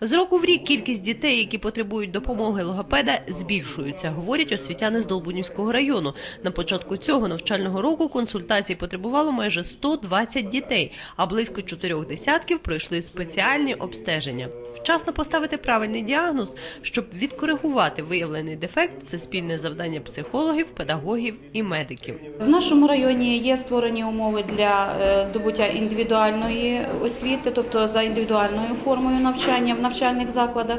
З року в рік кількість дітей, які потребують допомоги логопеда, збільшується, говорять освітяни з Долбунівського району. На початку цього навчального року консультацій потребувало майже 120 дітей, а близько чотирьох десятків пройшли спеціальні обстеження. Вчасно поставити правильний діагноз, щоб відкоригувати виявлений дефект, це спільне завдання психологів, педагогів і медиків. В нашому районі є створені умови для е, здобуття індивідуальної освіти, тобто за індивідуальною формою навчання в навчальних закладах.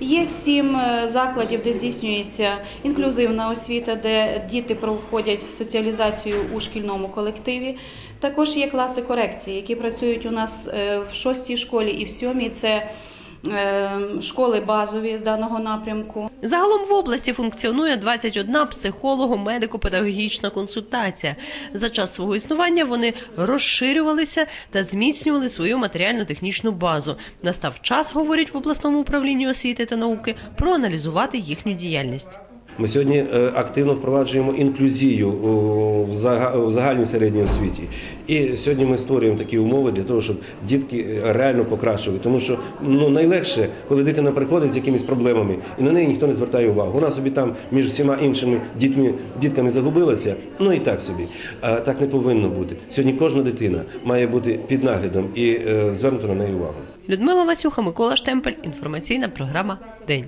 Є сім е, закладів, де здійснюється інклюзивна освіта, де діти проходять соціалізацію у шкільному колективі. Також є класи корекції, які працюють у нас е, в шостій школі і в сьомій. Це школи базові з даного напрямку. Загалом в області функціонує 21 психолого-медико-педагогічна консультація. За час свого існування вони розширювалися та зміцнювали свою матеріально-технічну базу. Настав час, говорять в обласному управлінні освіти та науки, проаналізувати їхню діяльність. Ми сьогодні е, активно впроваджуємо інклюзію в зага- в загальній середній освіті. І сьогодні ми створюємо такі умови для того, щоб дітки е, реально покращували. Тому що ну найлегше, коли дитина приходить з якимись проблемами, і на неї ніхто не звертає увагу. Вона собі там між всіма іншими дітьми дітками загубилася. Ну і так собі. А так не повинно бути. Сьогодні кожна дитина має бути під наглядом і е, звернуто на неї увагу. Людмила Васюха, Микола Штемпель. Інформаційна програма День.